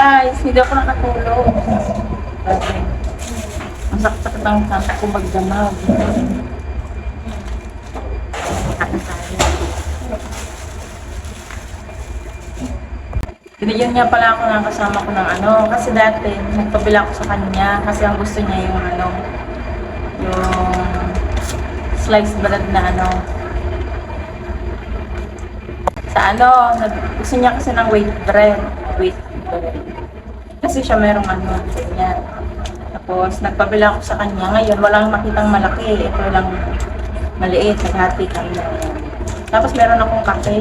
guys, hindi ako nakatulog. Ang sakit ang tanta ko magdamag. Binigyan niya pala ako ng kasama ko ng ano. Kasi dati, nagpabila ako sa kanya. Kasi ang gusto niya yung ano, yung sliced bread na ano. Sa ano, gusto niya kasi ng wheat bread. Wheat. Kasi siya merong ano, ganyan. Tapos, nagpabila ako sa kanya. Ngayon, walang makitang malaki. Ito lang maliit. Naghati kami na. Tapos, meron akong kape.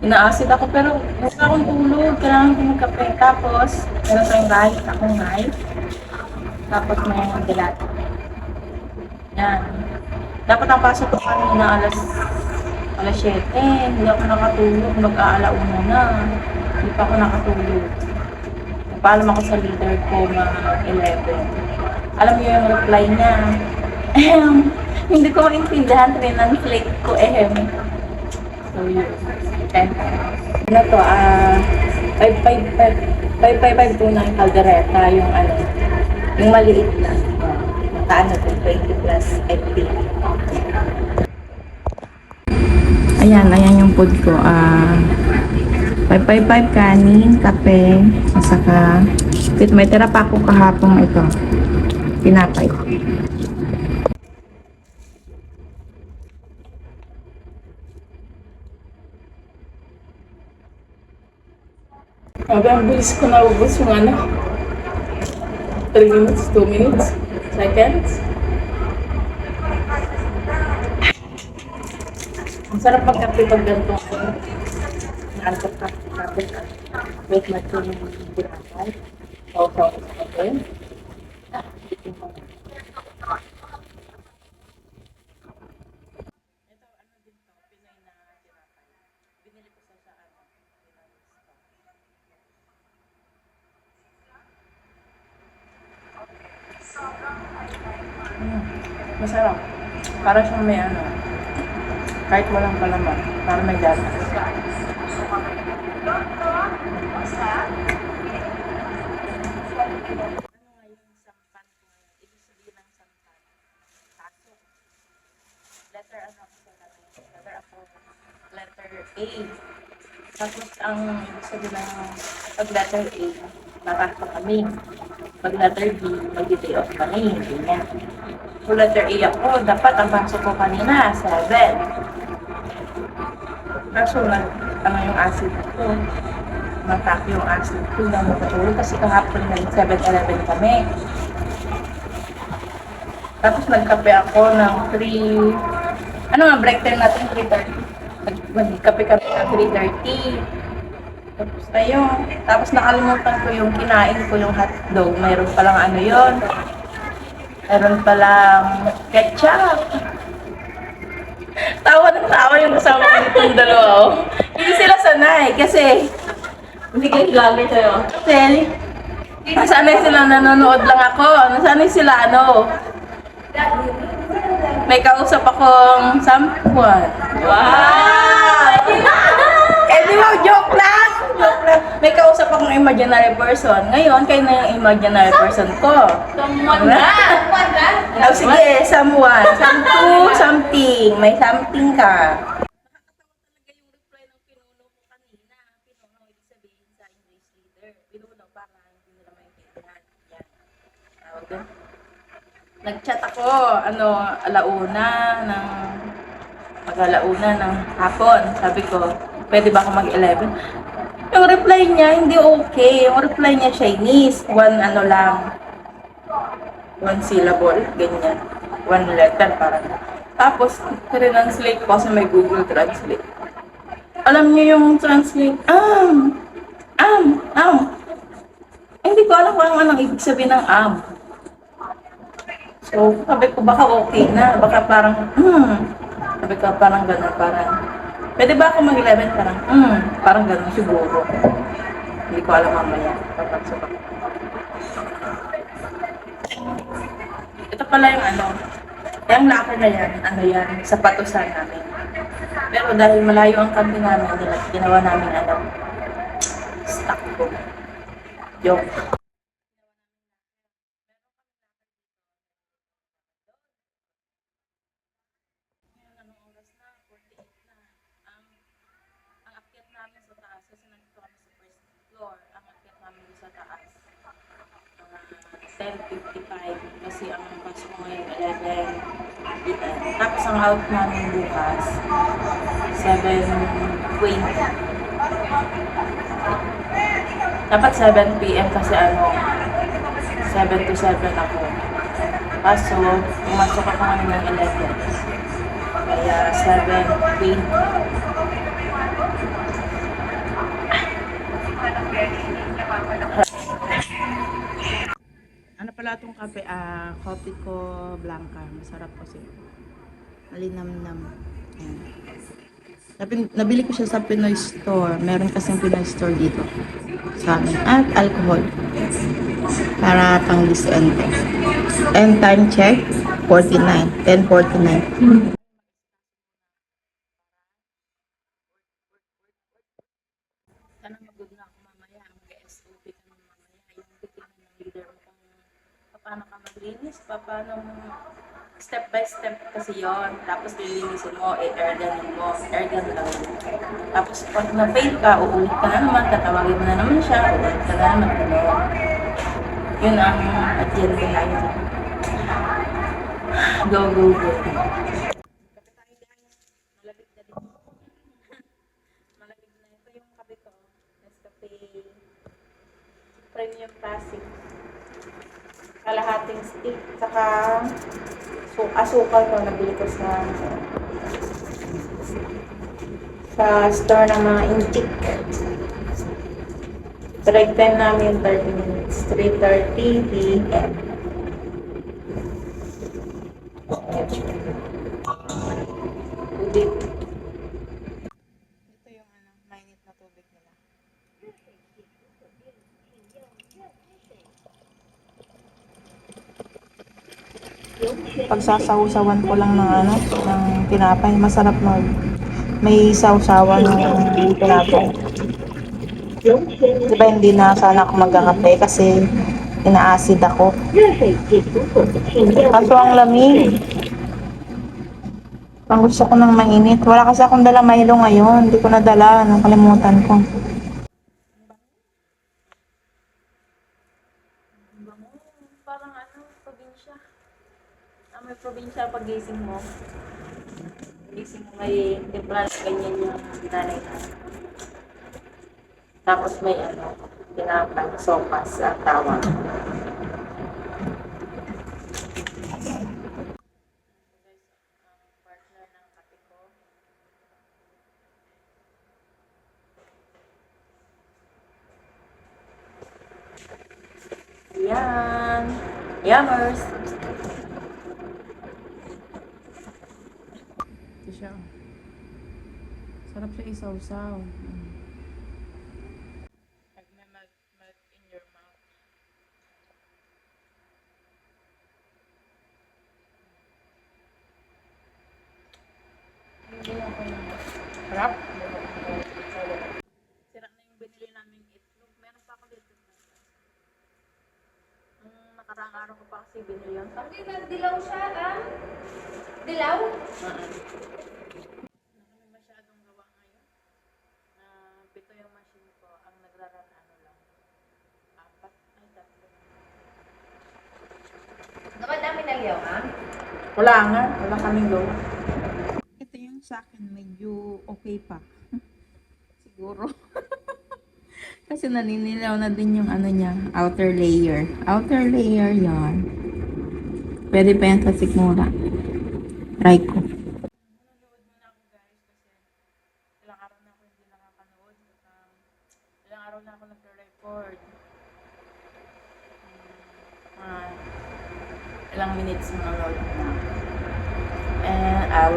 Ina-acid ako, pero wala akong tulog. Kailangan ko magkape. Tapos, meron tayong rice. Akong rice. Tapos, may dilata. Yan. Dapat ang pasok ko kanina alas alas 7. Hindi ako nakatulog. Mag-aalauna na. Hindi pa ako nakatulog. Nagpaalam ako sa leader ko mga 11. Alam niyo yung reply niya. Ehem. Hindi ko maintindihan. Translate ko. Ehem. So, yun. And, ano to, ah, 5529 caldereta, yung ano, yung maliit na. Nakaano to, 20 plus FP. Ayan, ayan yung food ko. Ah, 555 kanin, kape, at saka, wait, may tira pa ako kahapon ito. Pinapay. Sabi, ang bilis ko naubos yung ano. 3 minutes, 2 minutes, seconds. Ang sarap magkape pag ganito. Naalkap ka, kape ka. Wait, matin yung. Binili ko sa. Mm, masarap. Para siyang may ano, kahit walang palaman, para may gatas. Ano nga yung sampan ko ngayon? Ibig sabihin ng sampan. Pasok. Letter ano natin? Letter ako. Letter A. Tapos ang sabihin ng pag letter A, papasok kami. Pag letter B, mag-day off kami. Ganyan. Kung letter A ako, dapat ang pasok ko kanina, 7. Kaso nag, ano yung acid ko. Natak yung acid ko na matutulog kasi kahapon nag 7-Eleven kami. Tapos nagkape ako ng 3... Ano nga, break time natin 3.30. Nag- Nagkape kami ng 3.30. Tapos ayun. Tapos nakalimutan ko yung kinain ko yung hotdog. Mayroon palang ano yon Mayroon palang ketchup. Tawa ng tawa yung kasama ko nitong dalawa. oh. Hindi sila sanay kasi hindi kayo vlogger sa'yo. Kasi nasanay sila nanonood lang ako. Nasanay sila ano. May kausap akong someone. Wow! Eh di ba, joke lang! Joke lang. May kausap akong imaginary person. Ngayon, kayo na yung imaginary person ko. Someone na! Someone na! Oh, sige, someone. Something, something. May something ka. Nakakatawa talaga yung reply ng pinuno ko kanina. Pinuno, ibig sabihin sa Pinuno para hindi nila maintindihan. Yan. Tawag doon. Nag-chat ako, ano, alauna ng mag-alauna ng hapon. Sabi ko, pwede ba ako mag-11? Yung reply niya, hindi okay. Yung reply niya, Chinese. One ano lang, one syllable, ganyan. One letter, parang. Tapos, translate ko sa may Google Translate. Alam niyo yung translate, am, am, am. Hindi ko alam kung anong ibig sabihin ng am. So, sabi ko, baka okay na. Baka parang, hmm. Sabi ko, parang gano'n, parang, pwede ba ako mag-11? Parang, hmm, parang gano'n siguro. Hindi ko alam mamaya. Papasok ako. Ito pala yung ano, yung locker na yan, ano yan, sapatusan namin. Pero dahil malayo ang camping namin, ginawa namin ano, namin sa taas, mga 10.55, kasi ang pasok ko ngayon 11 p.m. Tapos ang out namin bukas, 7.20. Dapat 7 p.m. kasi ano, 7 to 7 ako. Kaso, pumasok ako ngayon ng 11. Kaya 7.20. Ano pala itong kape? Ah, coffee ko blanca. Masarap kasi. Malinamnam. Ayan. Nabili ko siya sa Pinoy Store. Meron kasing Pinoy Store dito. Sa amin. At alcohol. Para pang disente. And time check, 49. 10.49. Sana mag-good na ako mamaya. Mag-SOP ka naman mamaya. Kung paano ka maglinis, paano step by step kasi yon Tapos lilinisin mo, i-airgun mo, airgun lang. Tapos pag na-fail ka, uulit ka na naman, tatawagin mo na naman siya, uulit ka na naman, gano'n. Yun ang agenda namin. Go, go, go. Malapit na. Ito yung kape ko. Nescafe Premium Classic. Kalahating stick. Saka su asukal ko. Nabili ko sa sa store ng mga intik. Break time namin 30 minutes. 3.30 p.m. Tubig. Ito yung ano, mainit na tubig nila. Pagsasaw-sawan ko lang ng ano, ng tinapay. Masarap mag may sausawan ng tinapay. Diba hindi na sana ako magkakape kasi ina-acid ako. Kaso ang lamig. Ang gusto ko ng mainit. Wala kasi akong dala Milo ngayon. Hindi ko nadala. Nakalimutan ko. Parang ano, probinsya. Ah, may probinsya pag gising mo. Gising mo may timpla na ganyan yung nanay na. Tapos may ano, tinapay, sopas, ang tawag. partner ng kape ko. Yan. Yummers. Ito siya. Sarap siya isaw-saw. Pag may melt, melt in your mouth. Sarap. Sira na yung binili namin itlog. Meron pa ako dito. Nung nakaraang araw ko pa kasi binili yun. Na dilaw siya, ah? Dilaw? na kami masyadong gawa ngayon. Na pito yung machine ko. Ang nagraran ano lang. Apat. Ay, tatlo. Naman namin naliyaw, ah? Wala nga. Wala kaming go. Ito yung sa akin. Medyo okay pa. Siguro. Kasi naninilaw na din yung ano niya, outer layer. Outer layer yan. Pwede pa yan sa sikmura. Try ko. Guys kasi ilang araw na ako hindi nakakanood. Ilang araw na ako nagre-record. Um, mga ilang minutes manonood na. And I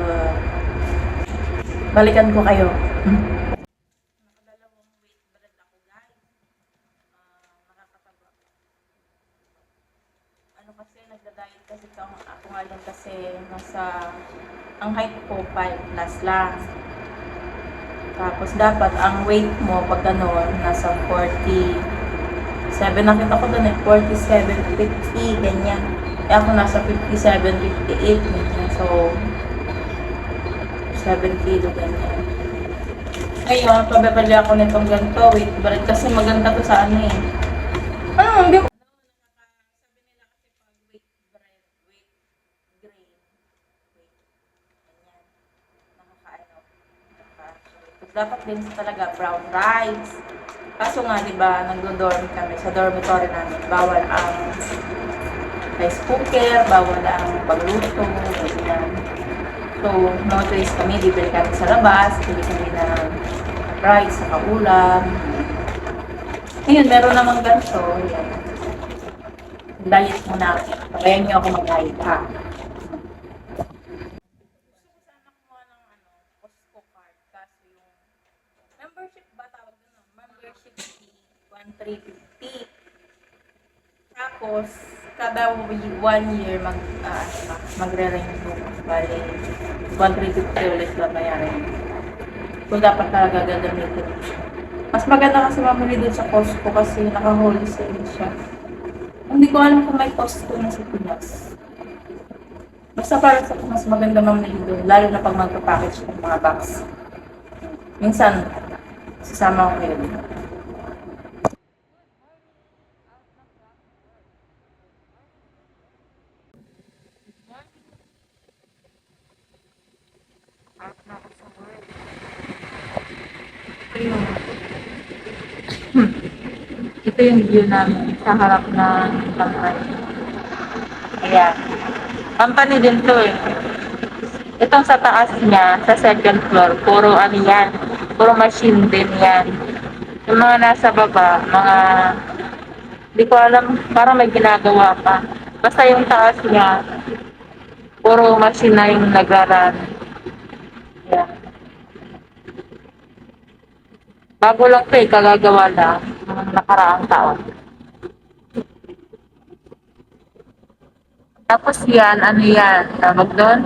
balikan ko kayo. Ano kasi, ito ako, ngayon kasi nasa, ang height ko 5 plus lang. Tapos dapat ang weight mo pag gano'n, nasa 40, 7 nakita ko doon eh, 47, 50, ganyan. Eh ako nasa 57, 58, ganyan. So, 7 kilo, ganyan. Ngayon, pababali ako nitong ganito, weight bread, kasi maganda to sa ano eh. Ano, hindi ko... Dapat din talaga brown rice. Kaso nga, di ba, nagdo-dorm kami sa dormitory namin. Bawal ang rice cooker, bawal ang pagluto. So, no choice kami, bibili kami sa labas, bibili kami ng rice, sa ulam. Ngayon, meron namang ganito, yan. Diet muna ako. Pabayan niyo ako mag-diet, ha? Membership ba tawag doon? Membership fee, 1,350. Tapos, kada one year mag, ah, ka, magre-renew. Bali, 1,350 ulit lang bayaran. Kung dapat talaga gagamitin. Mas maganda kasi mamili doon sa Costco kasi naka-wholesale siya. Hindi ko alam kung may Costco na sa Pinas. Basta para sa mas maganda mamili doon, lalo na pag magpa-package ng mga box. Minsan, sasama ko yun. Ito yung view namin sa harap ng company. Ayan. Company din to eh. Itong sa taas niya, sa second floor, puro ano yan, puro machine din yan. Yung mga nasa baba, mga, di ko alam, parang may ginagawa pa. Basta yung taas niya, puro machine na yung nagraran. Bago lang to eh, kagagawa ng nakaraang taon. Tapos yan, ano yan, tawag doon?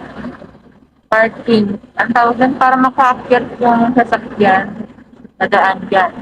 Parking. Ang tawag doon, para makaakyat yung sasakyan, nadaan dyan.